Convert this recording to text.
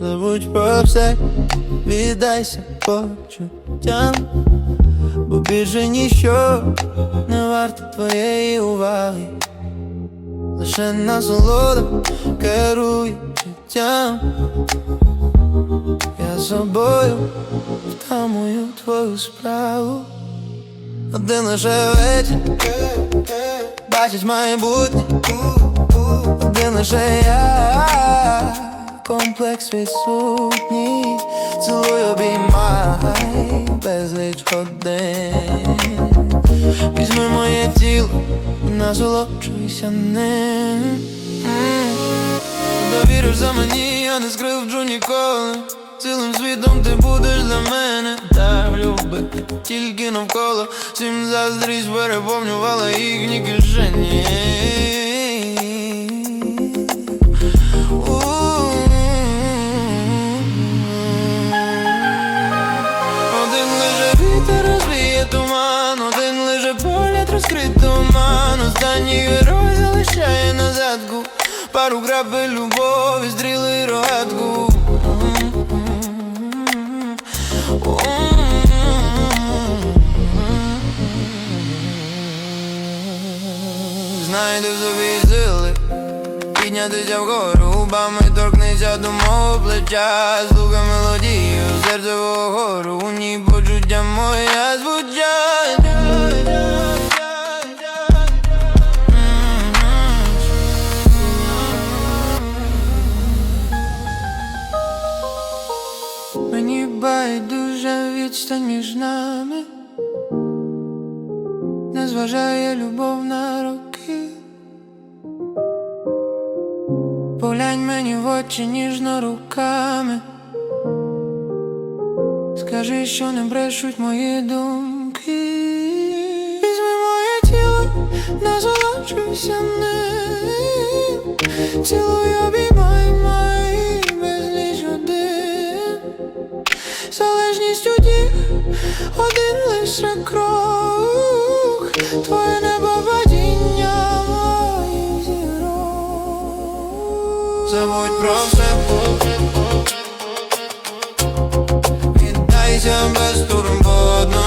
Забудь про все, віддайся почуттям, бо більше ніщо не варто твоєї уваги, лише насолода керує життям. Я собою втамую твою справу. Один лише вечір. Бачить майбутнє, один лише я, комплекс відсутній, цілуй обіймай безліч годин. Візьми моє тіло і насолоджуйся ним. М. Довіриш за мені, я не скривджу ніколи. Цілим світом ти будеш для мене так любити тільки навколо Всім заздрість переповнювала їхні кишені лише погляд розкрит туман Останній герой залишає на Пару крапель любові, стріли й рогатку Знайди в собі сили Піднятися вгору, губами торкнися до мого плеча. Слухай мелодію, серцевого гору Мені байдуже відстань між нами. Не зважає любов на роки. Поглянь мені в очі ніжно руками. Скажи, що не брешуть мої думки. Візьми моє тіло, насолоджуйся ним. Цілуй обіймай один лише крок Твоє небо водіння моїх зірок. Забудь про все Віддайся без турботності